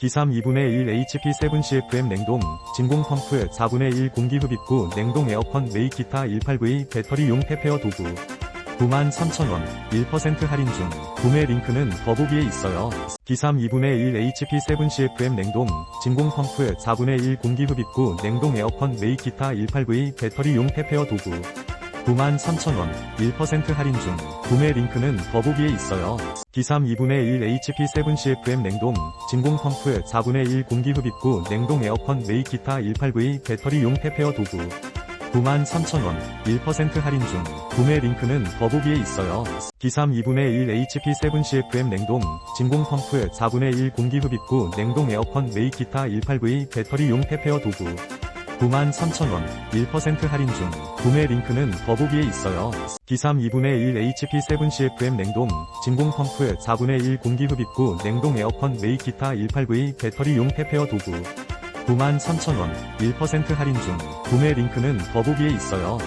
기삼 2분의 1 HP 7CFM 냉동, 진공 펌프 4분의 1 공기 흡입구 냉동 에어컨 메이 기타 18V 배터리용 페페어 도구. 93,000원 1% 할인 중. 구매 링크는 더보기에 있어요. 기삼 2분의 1 HP 7CFM 냉동, 진공 펌프 4분의 1 공기 흡입구 냉동 에어컨 메이 기타 18V 배터리용 페페어 도구 93,000원 1% 할인 중 구매 링크는 더보기에 있어요. 기삼 2분의 1 HP 7CFM 냉동, 진공 펌프 4분의 1 공기 흡입구 냉동 에어컨 메이 기타 18V 배터리용 페페어 도구 93,000원 1% 할인 중 구매 링크는 더보기에 있어요. 기삼 2분의 1 HP 7CFM 냉동, 진공 펌프 4분의 1 공기 흡입구 냉동 에어컨 메이 기타 18V 배터리용 페페어 도구 93,000원 1% 할인 중 구매 링크는 더보기에 있어요. 기삼 2분의 1 HP 7CFM 냉동, 진공 펌프 4분의 1 공기 흡입구 냉동 에어컨 메이 기타 18V 배터리용 페페어 도구 93,000원 1% 할인 중 구매 링크는 더보기에 있어요.